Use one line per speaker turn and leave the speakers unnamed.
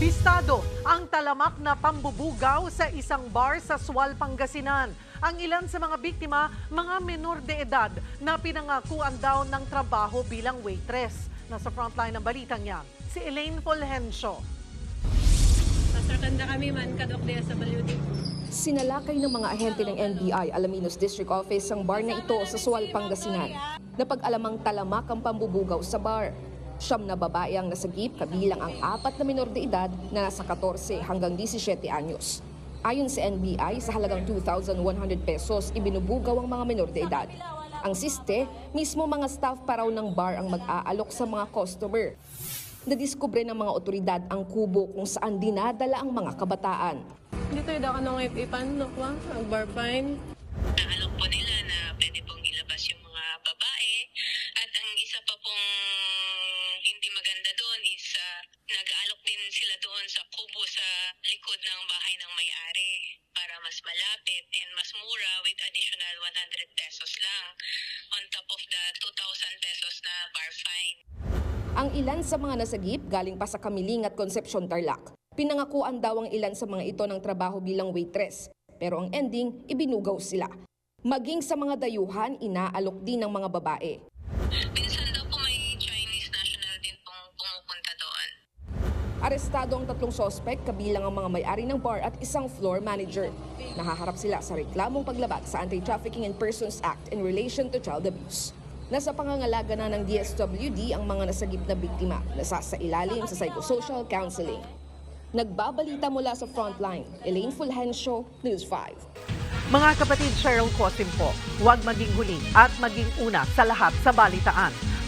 Bistado ang talamak na pambubugaw sa isang bar sa Sual, Pangasinan. Ang ilan sa mga biktima, mga menor de edad na pinangakuan daw ng trabaho bilang waitress. Nasa frontline ng balitang yan, si Elaine Fulgencio.
Masarkanda kami man kadok sa Balyudi.
Sinalakay ng mga ahente ng NBI Alaminos District Office ang bar na ito sa Sual, Pangasinan. Napag-alamang talamak ang pambubugaw sa bar. Siyam na babae ang nasagip kabilang ang apat na minor de edad na nasa 14 hanggang 17 anyos. Ayon sa NBI, sa halagang 2,100 pesos, ibinubugaw ang mga minor de edad. Ang siste, mismo mga staff pa raw ng bar ang mag-aalok sa mga customer. Nadiskubre ng mga otoridad ang kubo kung saan dinadala ang mga kabataan.
Dito yung daw ka nang ipan, no? Ang bar fine.
naalok po nila na pwede pong ilabas yung mga babae. At ang isa pa pong hindi maganda doon is ah, nag-aalok din sila doon sa kubo sa likod ng bahay ng may-ari para mas malapit and mas mura with additional 100 pesos lang on top of the 2,000 pesos na bar fine.
Ang ilan sa mga nasagip galing pa sa Kamiling at Concepcion Tarlac. Pinangakuan daw ang ilan sa mga ito ng trabaho bilang waitress. Pero ang ending, ibinugaw sila. Maging sa mga dayuhan, inaalok din ng mga babae.
Minsan
Arestado ang tatlong sospek kabilang ang mga may-ari ng bar at isang floor manager. Nahaharap sila sa reklamong paglabag sa Anti-Trafficking in Persons Act in relation to child abuse. Nasa pangangalaga na ng DSWD ang mga nasagip na biktima na sasailalim sa psychosocial counseling. Nagbabalita mula sa Frontline, Elaine Fulgencio, News 5.
Mga kapatid Cheryl Cosim po, huwag maging huli at maging una sa lahat sa balitaan.